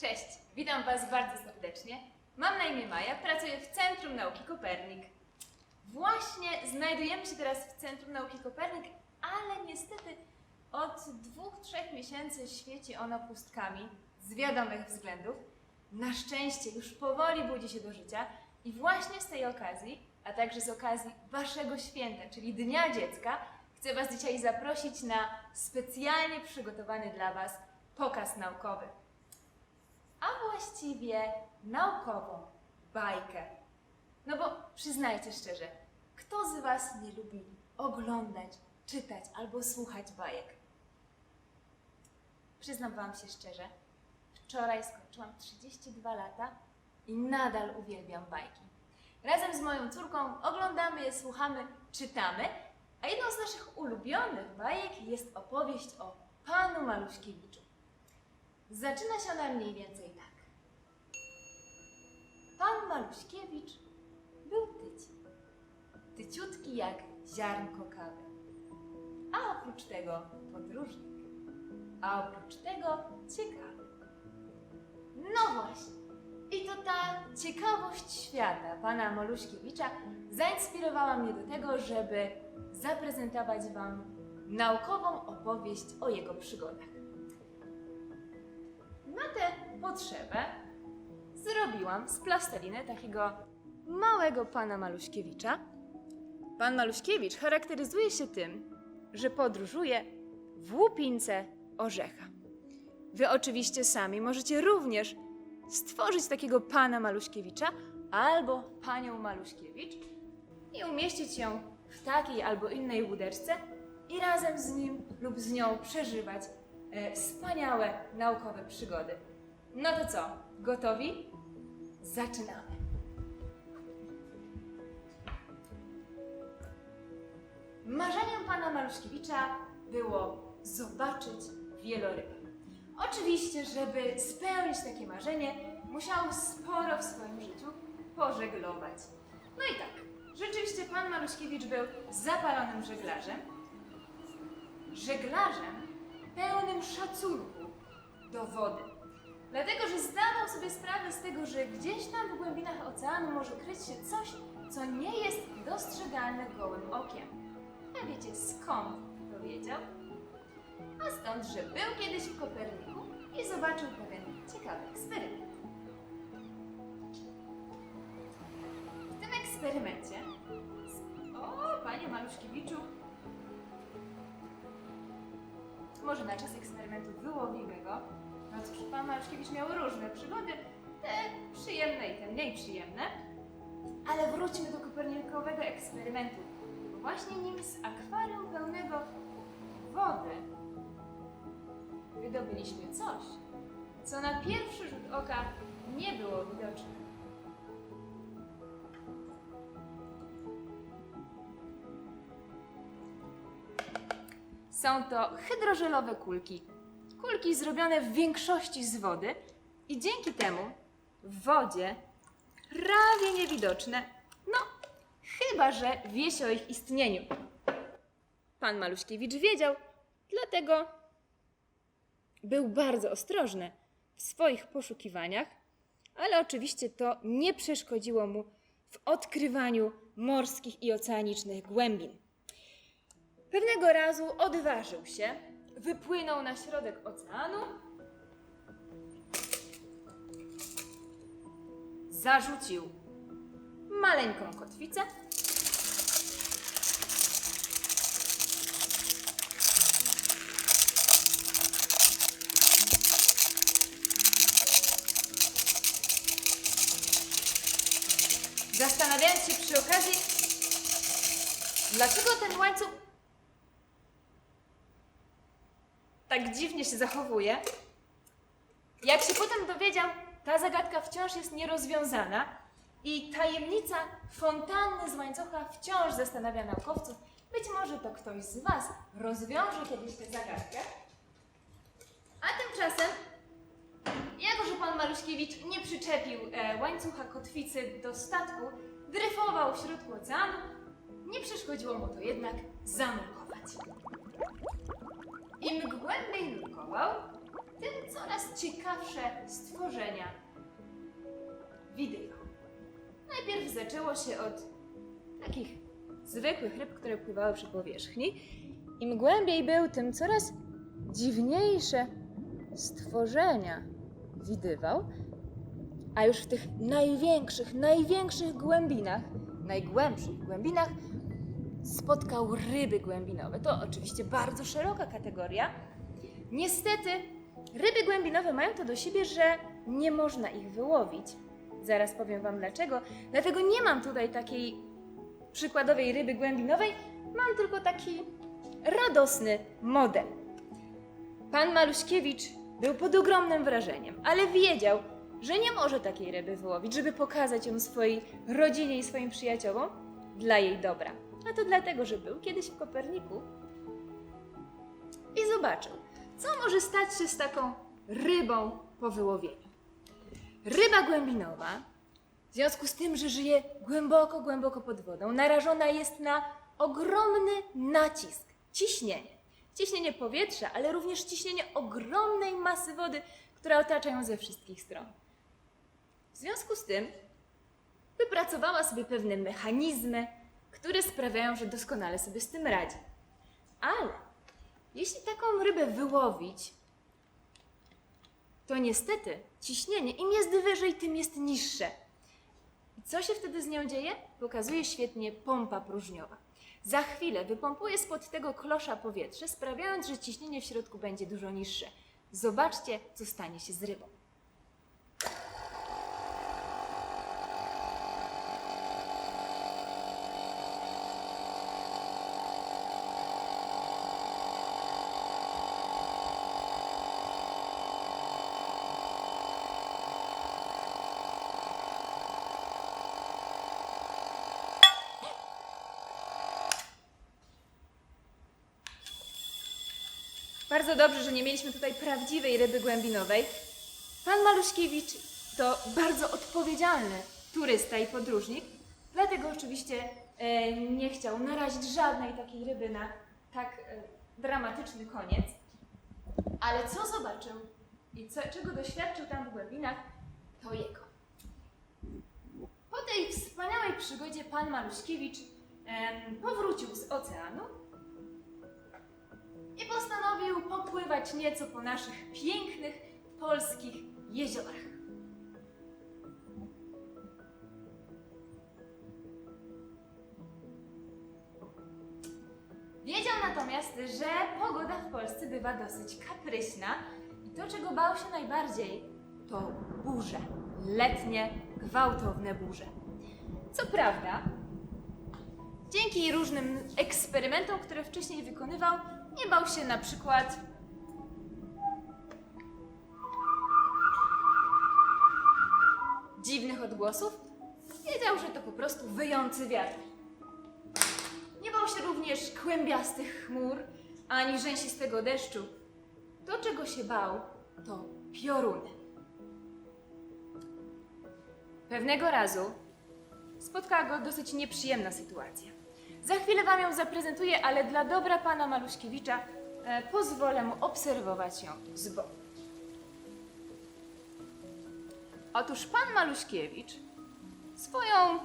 Cześć, witam Was bardzo serdecznie. Mam na imię Maja, pracuję w Centrum Nauki Kopernik. Właśnie znajdujemy się teraz w Centrum Nauki Kopernik, ale niestety od dwóch, trzech miesięcy świeci ono pustkami z wiadomych względów. Na szczęście już powoli budzi się do życia i właśnie z tej okazji, a także z okazji Waszego święta, czyli Dnia Dziecka, chcę Was dzisiaj zaprosić na specjalnie przygotowany dla Was pokaz naukowy a właściwie naukową bajkę. No bo przyznajcie szczerze, kto z Was nie lubi oglądać, czytać albo słuchać bajek? Przyznam Wam się szczerze, wczoraj skończyłam 32 lata i nadal uwielbiam bajki. Razem z moją córką oglądamy je, słuchamy, czytamy, a jedną z naszych ulubionych bajek jest opowieść o panu Maluśkiewiczu. Zaczyna się ona mniej więcej. Pan Maluśkiewicz był tyci. Tyciutki jak ziarnko kawy. A oprócz tego podróżnik. A oprócz tego ciekawy. No właśnie. I to ta ciekawość świata pana Maluśkiewicza zainspirowała mnie do tego, żeby zaprezentować Wam naukową opowieść o jego przygodach. Na tę potrzebę zrobiłam z plasteliny takiego małego pana Maluśkiewicza. Pan Maluśkiewicz charakteryzuje się tym, że podróżuje w łupince orzecha. Wy oczywiście sami możecie również stworzyć takiego pana Maluśkiewicza albo panią Maluśkiewicz i umieścić ją w takiej albo innej łódeczce i razem z nim lub z nią przeżywać e, wspaniałe naukowe przygody. No to co, gotowi? Zaczynamy. Marzeniem pana Maluszkiewicza było zobaczyć wieloryby. Oczywiście, żeby spełnić takie marzenie, musiał sporo w swoim życiu pożeglować. No i tak, rzeczywiście pan Maluszkiewicz był zapalonym żeglarzem, żeglarzem pełnym szacunku do wody. Dlatego, że zdawał sobie sprawę z tego, że gdzieś tam w głębinach oceanu może kryć się coś, co nie jest dostrzegalne gołym okiem. A wiecie skąd to wiedział? A stąd, że był kiedyś w Koperniku i zobaczył pewien ciekawy eksperyment. W tym eksperymencie. O, panie Maluszkiewiczu, może na czas eksperymentu wyłowimy go. No cóż, pan Maruszkiewicz miał różne przygody, te przyjemne i te mniej przyjemne. Ale wróćmy do kopernikowego eksperymentu. Właśnie nim z akwarium pełnego wody wydobyliśmy coś, co na pierwszy rzut oka nie było widoczne. Są to hydrożelowe kulki. Kulki zrobione w większości z wody i dzięki temu w wodzie prawie niewidoczne. No, chyba że wie się o ich istnieniu. Pan Maluśkiewicz wiedział, dlatego był bardzo ostrożny w swoich poszukiwaniach, ale oczywiście to nie przeszkodziło mu w odkrywaniu morskich i oceanicznych głębin. Pewnego razu odważył się, wypłynął na środek oceanu, zarzucił maleńką kotwicę. Zastanawiając się przy okazji, dlaczego ten łańcuch tak dziwnie się zachowuje. Jak się potem dowiedział, ta zagadka wciąż jest nierozwiązana i tajemnica fontanny z łańcucha wciąż zastanawia naukowców. Być może to ktoś z Was rozwiąże kiedyś tę zagadkę. A tymczasem, jako że pan Maluśkiewicz nie przyczepił e, łańcucha kotwicy do statku, dryfował w środku oceanu, nie przeszkodziło mu to jednak zanurkować. Im głębiej nurkował, tym coraz ciekawsze stworzenia widywał. Najpierw zaczęło się od takich zwykłych ryb, które pływały przy powierzchni. Im głębiej był, tym coraz dziwniejsze stworzenia widywał. A już w tych największych, największych głębinach, najgłębszych głębinach spotkał ryby głębinowe. To oczywiście bardzo szeroka kategoria. Niestety, ryby głębinowe mają to do siebie, że nie można ich wyłowić. Zaraz powiem Wam dlaczego. Dlatego nie mam tutaj takiej przykładowej ryby głębinowej, mam tylko taki radosny model. Pan Maluśkiewicz był pod ogromnym wrażeniem, ale wiedział, że nie może takiej ryby wyłowić, żeby pokazać ją swojej rodzinie i swoim przyjaciołom dla jej dobra. A to dlatego, że był kiedyś w Koperniku i zobaczył, co może stać się z taką rybą po wyłowieniu. Ryba głębinowa, w związku z tym, że żyje głęboko, głęboko pod wodą, narażona jest na ogromny nacisk, ciśnienie. Ciśnienie powietrza, ale również ciśnienie ogromnej masy wody, która otacza ją ze wszystkich stron. W związku z tym wypracowała sobie pewne mechanizmy, które sprawiają, że doskonale sobie z tym radzi. Ale jeśli taką rybę wyłowić, to niestety ciśnienie im jest wyżej, tym jest niższe. I co się wtedy z nią dzieje? Pokazuje świetnie pompa próżniowa. Za chwilę wypompuje spod tego klosza powietrze, sprawiając, że ciśnienie w środku będzie dużo niższe. Zobaczcie, co stanie się z rybą. Bardzo dobrze, że nie mieliśmy tutaj prawdziwej ryby głębinowej. Pan Maluśkiewicz to bardzo odpowiedzialny turysta i podróżnik, dlatego oczywiście e, nie chciał narazić żadnej takiej ryby na tak e, dramatyczny koniec. Ale co zobaczył i co, czego doświadczył tam w głębinach, to jego. Po tej wspaniałej przygodzie pan Maluśkiewicz em, powrócił z oceanu i postanowił popływać nieco po naszych pięknych polskich jeziorach. Wiedział natomiast, że pogoda w Polsce bywa dosyć kapryśna i to, czego bał się najbardziej, to burze. Letnie, gwałtowne burze. Co prawda, dzięki różnym eksperymentom, które wcześniej wykonywał, nie bał się na przykład dziwnych odgłosów. Wiedział, że to po prostu wyjący wiatr. Nie bał się również kłębiastych chmur, ani rzęsistego deszczu. To, czego się bał, to pioruny. Pewnego razu spotkała go dosyć nieprzyjemna sytuacja. Za chwilę Wam ją zaprezentuję, ale dla dobra pana Maluśkiewicza e, pozwolę mu obserwować ją z boku. Otóż pan Maluśkiewicz swoją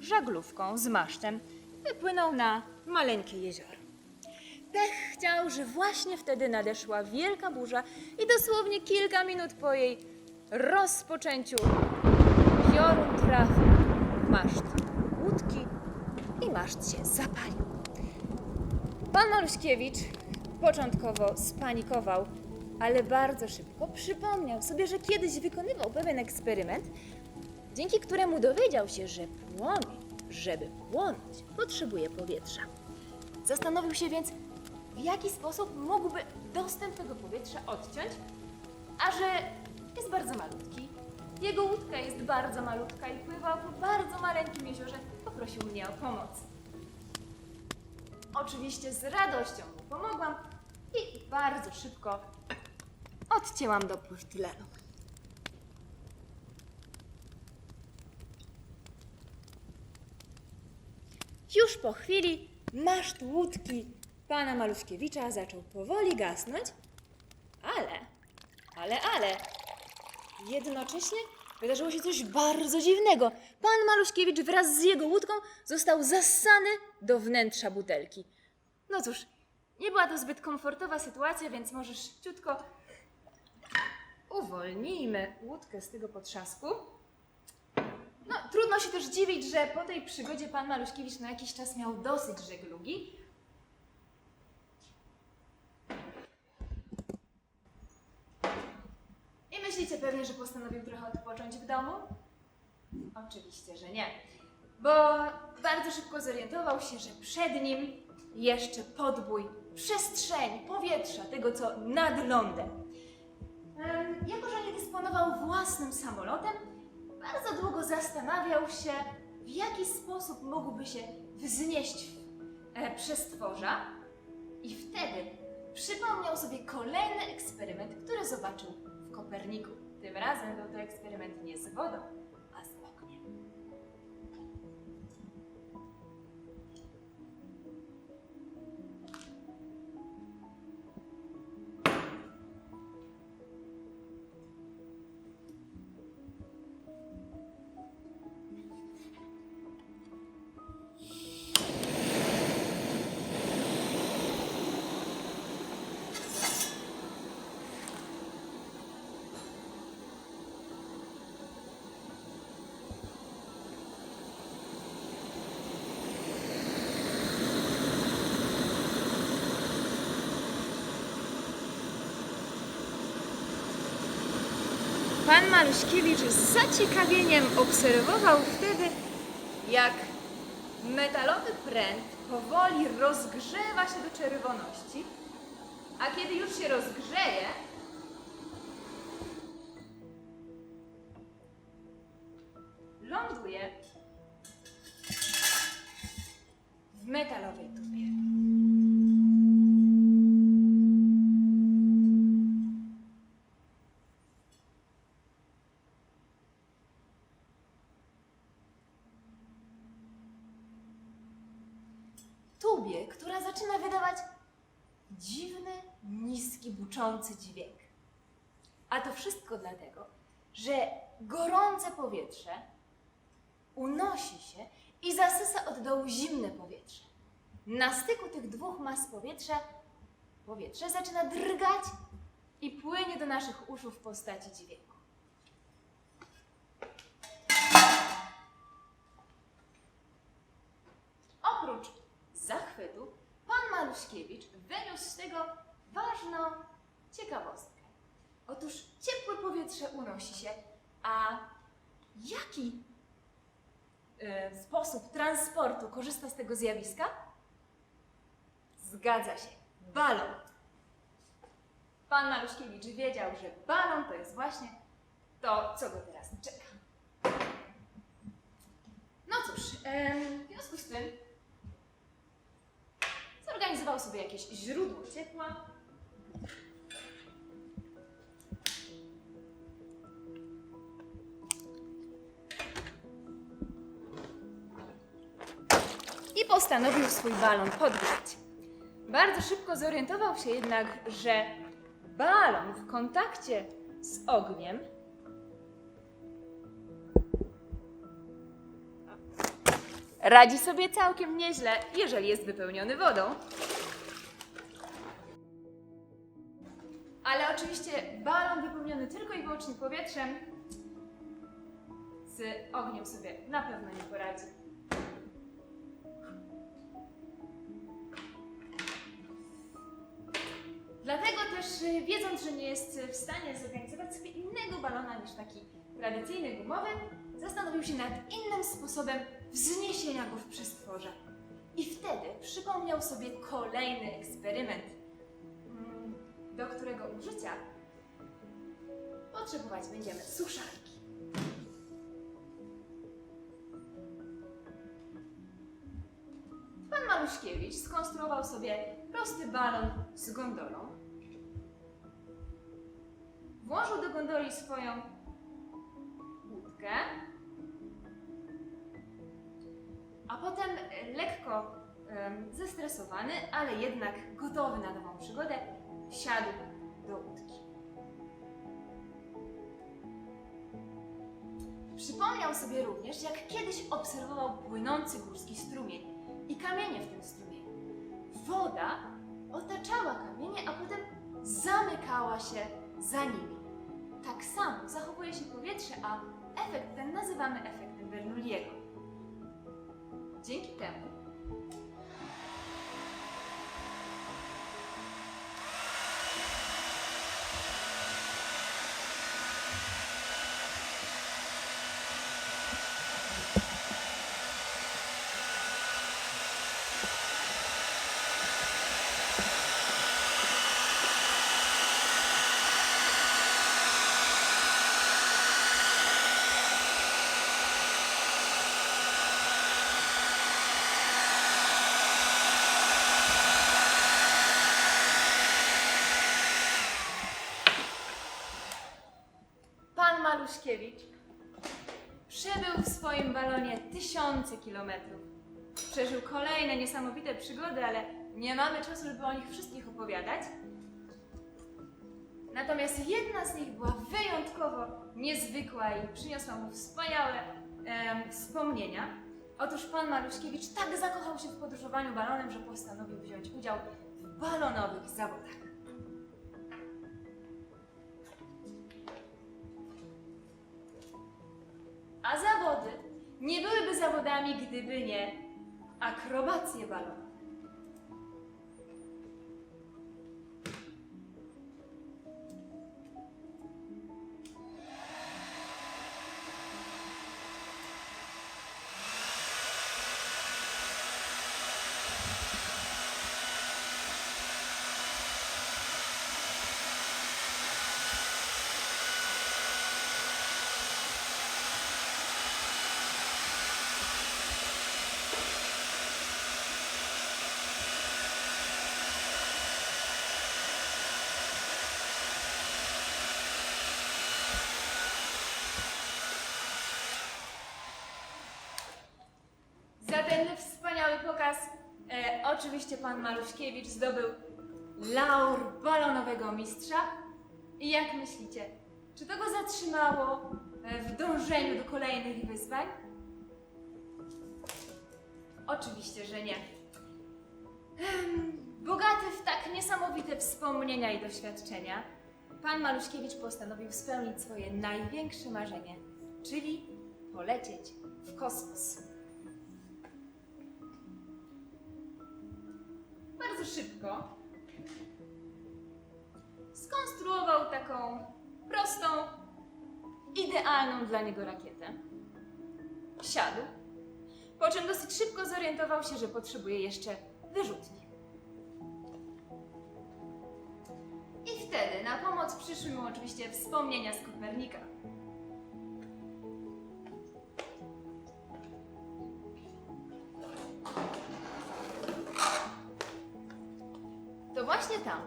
żaglówką z masztem wypłynął na maleńkie jezioro. Pech chciał, że właśnie wtedy nadeszła wielka burza i dosłownie kilka minut po jej rozpoczęciu piorun trafił w maszt się zapalił. Pan Maluśkiewicz początkowo spanikował, ale bardzo szybko przypomniał sobie, że kiedyś wykonywał pewien eksperyment, dzięki któremu dowiedział się, że płomień, żeby płonąć, potrzebuje powietrza. Zastanowił się więc, w jaki sposób mógłby dostęp tego powietrza odciąć, a że jest bardzo malutki. Jego łódka jest bardzo malutka i pływa po bardzo maleńkim jeziorze. Poprosił mnie o pomoc. Oczywiście z radością mu pomogłam i bardzo szybko odcięłam do portylenu. Już po chwili maszt łódki pana Maluszkiewicza zaczął powoli gasnąć, ale, ale, ale, jednocześnie wydarzyło się coś bardzo dziwnego. Pan Maluszkiewicz wraz z jego łódką został zassany do wnętrza butelki. No cóż, nie była to zbyt komfortowa sytuacja, więc możesz ciutko uwolnijmy łódkę z tego potrzasku. No, trudno się też dziwić, że po tej przygodzie pan Maluszkiewicz na jakiś czas miał dosyć żeglugi. Myślicie pewnie, że postanowił trochę odpocząć w domu? Oczywiście, że nie. Bo bardzo szybko zorientował się, że przed nim jeszcze podbój przestrzeni, powietrza, tego co nad lądem. Em, Jako, że nie dysponował własnym samolotem, bardzo długo zastanawiał się, w jaki sposób mógłby się wznieść w e, przestworza. I wtedy przypomniał sobie kolejny eksperyment, który zobaczył Koperniku. Tym razem był to eksperyment nie z wodą, Pan Maluszkiewicz z zaciekawieniem obserwował wtedy, jak metalowy pręt powoli rozgrzewa się do czerwoności, a kiedy już się rozgrzeje, która zaczyna wydawać dziwny, niski, buczący dźwięk. A to wszystko dlatego, że gorące powietrze unosi się i zasysa od dołu zimne powietrze. Na styku tych dwóch mas powietrza powietrze zaczyna drgać i płynie do naszych uszu w postaci dźwięku. Zachwytu, pan Maluszkiewicz wyniósł z tego ważną ciekawostkę. Otóż ciepłe powietrze unosi się, a jaki e, sposób transportu korzysta z tego zjawiska? Zgadza się, balon. Pan Maluszkiewicz wiedział, że balon to jest właśnie to, co go teraz czeka. No cóż, w związku z tym zorganizował sobie jakieś źródło ciepła. I postanowił swój balon podgrzać. Bardzo szybko zorientował się jednak, że balon w kontakcie z ogniem radzi sobie całkiem nieźle, jeżeli jest wypełniony wodą. Ale oczywiście balon wypełniony tylko i wyłącznie powietrzem z ogniem sobie na pewno nie poradzi. Dlatego też, y, wiedząc, że nie jest w stanie zorganizować sobie innego balona niż taki tradycyjny gumowy, zastanowił się nad innym sposobem wzniesienia go w przestworze. I wtedy przypomniał sobie kolejny eksperyment, mm, do którego użycia potrzebować będziemy suszarki. Pan Maluszkiewicz skonstruował sobie prosty balon z gondolą. Włożył do gondoli swoją łódkę, a potem e, lekko zestresowany, ale jednak gotowy na nową przygodę, wsiadł do łódki. Przypomniał sobie również, jak kiedyś obserwował płynący górski strumień i kamienie w tym strumieniu. Woda otaczała kamienie, a potem zamykała się za nimi. Tak samo zachowuje się powietrze, a efekt ten nazywamy efektem Bernoulliego. Dzięki temu pan Maluszkiewicz przebył w swoim balonie tysiące kilometrów. Przeżył kolejne niesamowite przygody, ale nie mamy czasu, żeby o nich wszystkich opowiadać. Natomiast jedna z nich była wyjątkowo niezwykła i przyniosła mu wspaniałe em, wspomnienia. Otóż pan Maluszkiewicz tak zakochał się w podróżowaniu balonem, że postanowił wziąć udział w balonowych zawodach. A zawody nie byłyby zawodami, gdyby nie akrobacje balonowe. Oczywiście pan Maluszkiewicz zdobył laur balonowego mistrza. I jak myślicie, czy to go zatrzymało e, w dążeniu do kolejnych wyzwań? Oczywiście, że nie. Em, Bogaty w tak niesamowite wspomnienia i doświadczenia, pan Maluszkiewicz postanowił spełnić swoje największe marzenie, czyli polecieć w kosmos. Szybko skonstruował taką prostą, idealną dla niego rakietę. Wsiadł, po czym dosyć szybko zorientował się, że potrzebuje jeszcze wyrzutni. I wtedy na pomoc przyszły mu oczywiście wspomnienia z Kopernika. Właśnie tam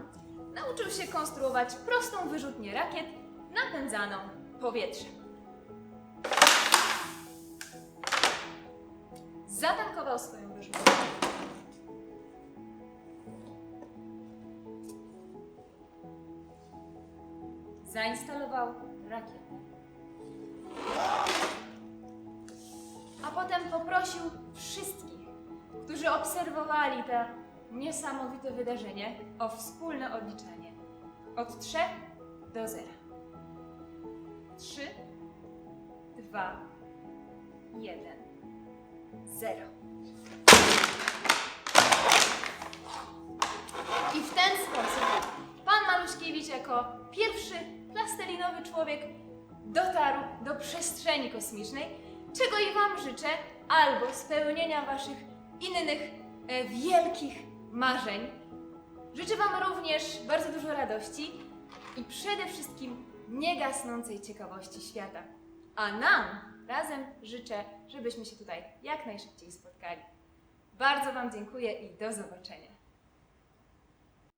nauczył się konstruować prostą wyrzutnię rakiet napędzaną powietrzem. Zatankował swoją wyrzutnię. Zainstalował rakietę. A potem poprosił wszystkich, którzy obserwowali to niesamowite wydarzenie, o wspólne odliczenie. Od 3 do 0. 3, 2, 1, 0. I w ten sposób pan Maluszkiewicz jako pierwszy plastelinowy człowiek dotarł do przestrzeni kosmicznej, czego i Wam życzę, albo spełnienia Waszych innych e, wielkich marzeń. Życzę Wam również bardzo dużo radości i przede wszystkim niegasnącej ciekawości świata. A nam razem życzę, żebyśmy się tutaj jak najszybciej spotkali. Bardzo Wam dziękuję i do zobaczenia.